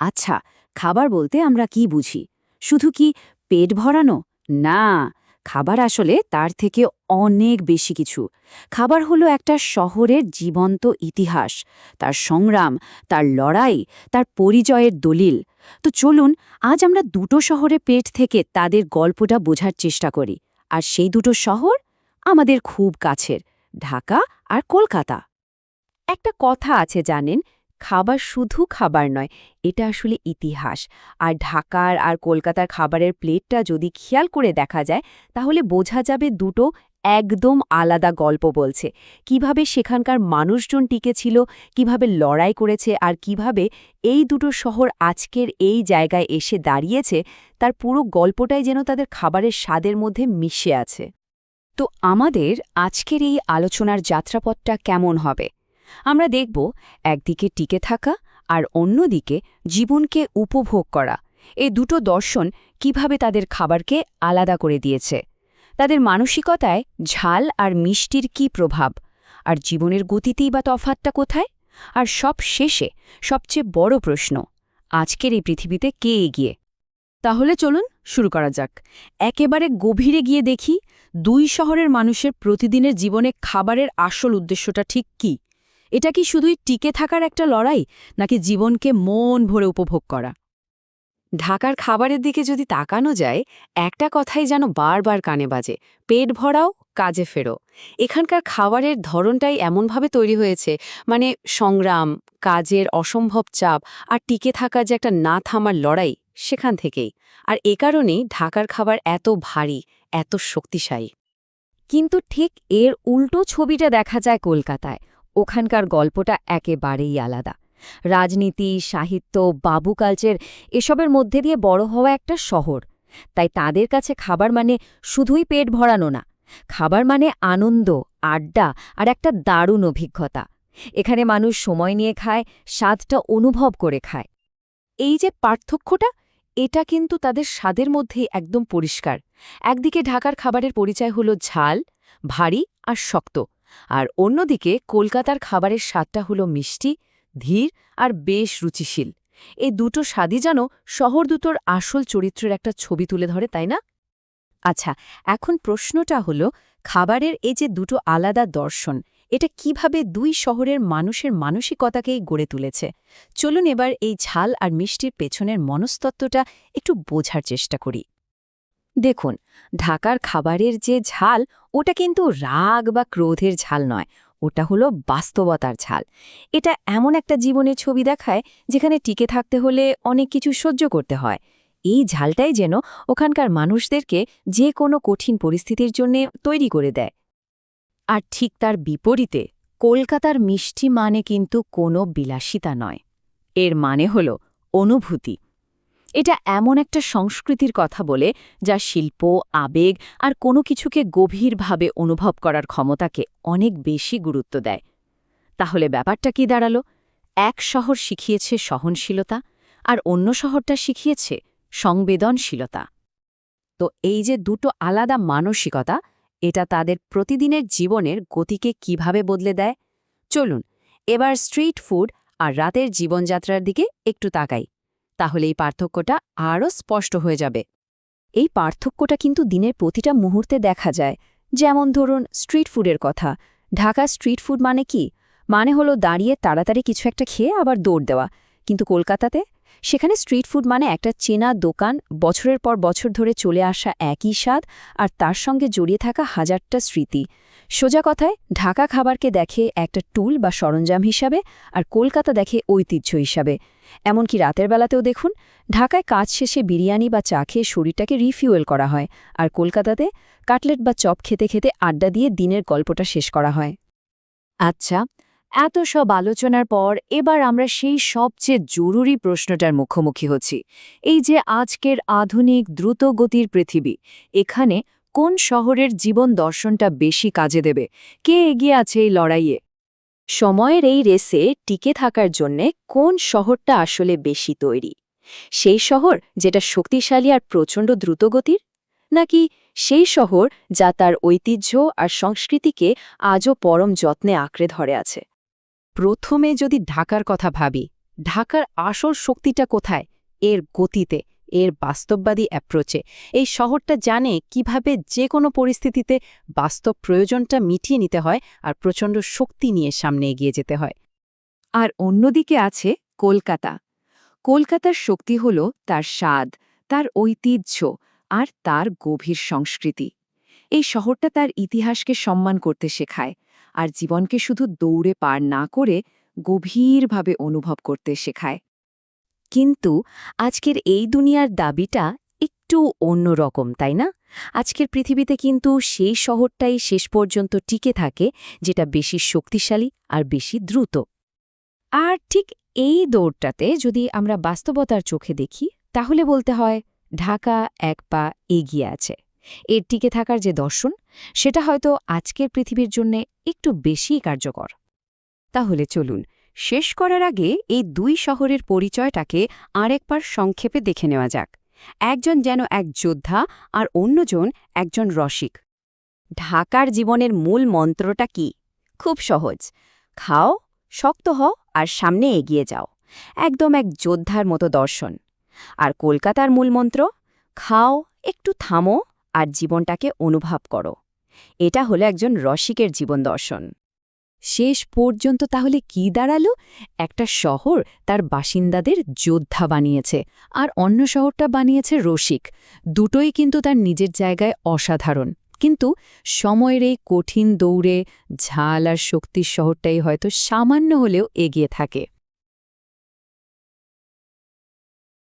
আচ্ছা খাবার বলতে আমরা কি বুঝি? শুধু কি পেট ভরানো? না, খাবার আসলে তার থেকে অনেক বেশি কিছু। খাবার হলো একটা শহরের জীবন্ত ইতিহাস, তার সংগ্রাম, তার লড়াই, তার পরিচয়ের দলিল। তো চলুন, আজ আমরা দুটো শহরে পেট থেকে তাদের গল্পটা বোঝার চেষ্টা করি। আর সেই দুটো শহর আমাদের খুব কাছের, ঢাকা আর কলকাতা। একটা কথা আছে জানেন খাবার শুধু খাবার নয়, এটা আসলে ইতিহাস। আর ঢাকার আর কলকাতার খাবারের প্লেটটা যদি খেয়াল করে দেখা যায়, তাহলে বোঝা যাবে দুটো একদম আলাদা গল্প বলছে। কীভাবে সেখানকার মানুষজন টিকেছিল, কীভাবে লড়াই করেছে, আর কীভাবে এই দুটো শহর আজকের এই জায়গায় এসে দাঁড়িয়েছে, তার পুরো গল্পটাই যেন তাদের খাবারের স্বাদের মধ্যে মিশে আছে। তো আমাদের আজকের এই আলোচনার যাত্রাপথটা কেমন হবে? আমরা দেখব একদিকে টিকে থাকা আর অন্যদিকে জীবনকে উপভোগ করা। এই দুটো দর্শন কীভাবে তাদের খাবারকে আলাদা করে দিয়েছে? তাদের মানসিকতায় ঝাল আর মিষ্টির কি প্রভাব? আর জীবনের গতিতেই বা তফাতটা কোথায়? আর সব শেষে সবচেয়ে বড় প্রশ্ন, আজকের এই পৃথিবীতে কে এগিয়ে? তাহলে চলুন শুরু করা যাক। একেবারে গভীরে গিয়ে দেখি দুই শহরের মানুষের প্রতিদিনের জীবনে খাবারের আসল উদ্দেশ্যটা ঠিক কী। এটা কি শুধুই টিকে থাকার একটা লড়াই, নাকি জীবনকে মন ভরে উপভোগ করা? ঢাকার খাবারের দিকে যদি তাকানো যায়, একটা কথাই যেন বারবার কানে বাজে, পেট ভরাও, কাজে ফেরো। এখানকার খাবারের ধরনটাই এমনভাবে তৈরি হয়েছে মানে সংগ্রাম, কাজের অসম্ভব চাপ আর টিকে থাকার যে একটা না থামার লড়াই সেখান থেকেই। আর এ কারণেই ঢাকার খাবার এত ভারী, এত শক্তিশালী। কিন্তু ঠিক এর উল্টো ছবিটা দেখা যায় কলকাতায়। ওখানকার গল্পটা একেবারেই আলাদা। রাজনীতি, সাহিত্য, বাবু কালচার এসবের মধ্যে দিয়ে বড় হওয়া একটা শহর। তাই তাদের কাছে খাবার মানে শুধুই পেট ভরানো না। খাবার মানে আনন্দ, আড্ডা আর একটা দারুণ অভিজ্ঞতা। এখানে মানুষ সময় নিয়ে খায়, স্বাদটা অনুভব করে খায়। এই যে পার্থক্যটা, এটা কিন্তু তাদের স্বাদের মধ্যেই একদম পরিষ্কার। একদিকে ঢাকার খাবারের পরিচয় হলো ঝাল, ভারী আর শক্ত। আর অন্যদিকে কলকাতার খাবারের স্বাদটা হলো মিষ্টি, ধীর আর বেশ রুচিশীল। এই দুটো স্বাদই যেন শহর দুটোর আসল চরিত্রের একটা ছবি তুলে ধরে, তাই না? আচ্ছা এখন প্রশ্নটা হলো, খাবারের এই যে দুটো আলাদা দর্শন, এটা কীভাবে দুই শহরের মানুষের মানসিকতাকেই গড়ে তুলেছে? চলুন এবার এই ঝাল আর মিষ্টির পেছনের মনস্তত্ত্বটা একটু বোঝার চেষ্টা করি। দেখুন, ঢাকার খাবারের যে ঝাল, ওটা কিন্তু রাগ বা ক্রোধের ঝাল নয়। ওটা হলো বাস্তবতার ঝাল। এটা এমন একটা জীবনের ছবি দেখায়, যেখানে টিকে থাকতে হলে অনেক কিছু সহ্য করতে হয়। এই ঝালটাই যেন ওখানকার মানুষদেরকে যে কোনো কঠিন পরিস্থিতির জন্য তৈরি করে দেয়। আর ঠিক তার বিপরীতে, কলকাতার মিষ্টি মানে কিন্তু কোনো বিলাসিতা নয়। এর মানে হল অনুভূতি। এটা এমন একটা সংস্কৃতির কথা বলে যা শিল্প, আবেগ আর কোনো কিছুকে গভীরভাবে অনুভব করার ক্ষমতাকে অনেক বেশি গুরুত্ব দেয়। তাহলে ব্যাপারটা কি দাঁড়াল? এক শহর শিখিয়েছে সহনশীলতা আর অন্য শহরটা শিখিয়েছে সংবেদনশীলতা। তো এই যে দুটো আলাদা মানসিকতা, এটা তাদের প্রতিদিনের জীবনের গতিকে কীভাবে বদলে দেয়? চলুন, এবার স্ট্রিট ফুড আর রাতের জীবনযাত্রার দিকে একটু তাকাই। তাহলে এই পার্থক্যটা আরও স্পষ্ট হয়ে যাবে। এই পার্থক্যটা কিন্তু দিনের প্রতিটা মুহূর্তে দেখা যায়। যেমন ধরুন, স্ট্রিট ফুডের কথা। ঢাকা স্ট্রিট ফুড মানে কি? মানে হলো দাঁড়িয়ে তাড়াতাড়ি কিছু একটা খেয়ে আবার দৌড় দেওয়া। কিন্তু কলকাতাতে সেখানে স্ট্রিট ফুড মানে একটা চেনা দোকান, বছরের পর বছর ধরে চলে আসা একই স্বাদ আর তার সঙ্গে জড়িয়ে থাকা হাজারটা স্মৃতি। সোজা কথায়, ঢাকা খাবারকে দেখে একটা টুল বা সরঞ্জাম হিসাবে আর কলকাতা দেখে ঐতিহ্য হিসাবে। এমনকি রাতের বেলাতেও দেখুন, ঢাকায় কাজ শেষে বিরিয়ানি বা চা খেয়ে শরীরটাকে রিফিউয়েল করা হয় আর কলকাতাতে কাটলেট বা চপ খেতে খেতে আড্ডা দিয়ে দিনের গল্পটা শেষ করা হয়। আচ্ছা এত সব আলোচনার পর এবার আমরা সেই সবচেয়ে জরুরি প্রশ্নটার মুখোমুখি হচ্ছি। এই যে আজকের আধুনিক দ্রুতগতির পৃথিবী, এখানে কোন শহরের জীবন দর্শনটা বেশি কাজে দেবে? কে এগিয়ে আছে এই লড়াইয়ে? সময়ের এই রেসে টিকে থাকার জন্যে কোন শহরটা আসলে বেশি তৈরি? সেই শহর যেটা শক্তিশালী আর প্রচণ্ড দ্রুতগতির? নাকি সেই শহর যা তার ঐতিহ্য আর সংস্কৃতিকে আজও পরম যত্নে আঁকড়ে ধরে আছে? প্রথমে যদি ঢাকার কথা ভাবি, ঢাকার আসল শক্তিটা কোথায়? এর গতিতে, এর বাস্তববাদী অ্যাপ্রোচে এই শহরটা জানে কীভাবে যে কোনো পরিস্থিতিতে বাস্তব প্রয়োজনটা মিটিয়ে নিতে হয় আর প্রচণ্ড শক্তি নিয়ে সামনে এগিয়ে যেতে হয়। আর অন্যদিকে আছে কলকাতা। কলকাতার শক্তি হল তার স্বাদ, তার ঐতিহ্য আর তার গভীর সংস্কৃতি। এই শহরটা তার ইতিহাসকে সম্মান করতে শেখায়। আর জীবনকে শুধু দৌড়ে পার না করে গভীরভাবে অনুভব করতে শেখায়। কিন্তু আজকের এই দুনিয়ার দাবিটা একটু অন্যরকম তাই না? আজকের পৃথিবীতে কিন্তু সেই শহরটাই শেষ পর্যন্ত টিকে থাকে, যেটা বেশি শক্তিশালী আর বেশি দ্রুত। আর ঠিক এই দৌড়টাতে যদি আমরা বাস্তবতার চোখে দেখি, তাহলে বলতে হয় ঢাকা এক পা এগিয়ে আছে। এর টিকে থাকার যে দর্শন, সেটা হয়তো আজকের পৃথিবীর জন্যে একটু বেশিই কার্যকর। তাহলে চলুন, শেষ করার আগে এই দুই শহরের পরিচয়টাকে আরেকবার সংক্ষেপে দেখে নেওয়া যাক। একজন যেন এক যোদ্ধা আর অন্যজন একজন রসিক। ঢাকার জীবনের মূল মন্ত্রটা কি? খুব সহজ। খাও, শক্ত হও আর সামনে এগিয়ে যাও। একদম এক যোদ্ধার মতো দর্শন। আর কলকাতার মূল মন্ত্র? খাও, একটু থামো আর জীবনটাকে অনুভব করো। এটা হলো একজন রসিকের জীবন দর্শন। শেষ পর্যন্ত তাহলে কি দাঁড়াল? একটা শহর তার বাসিন্দাদের যোদ্ধা বানিয়েছে আর অন্য শহরটা বানিয়েছে রসিক। দুটোই কিন্তু তার নিজের জায়গায় অসাধারণ। কিন্তু সময়ের এই কঠিন দৌড়ে ঝাল আর শক্তির শহরটাই হয়তো সামান্য হলেও এগিয়ে থাকে।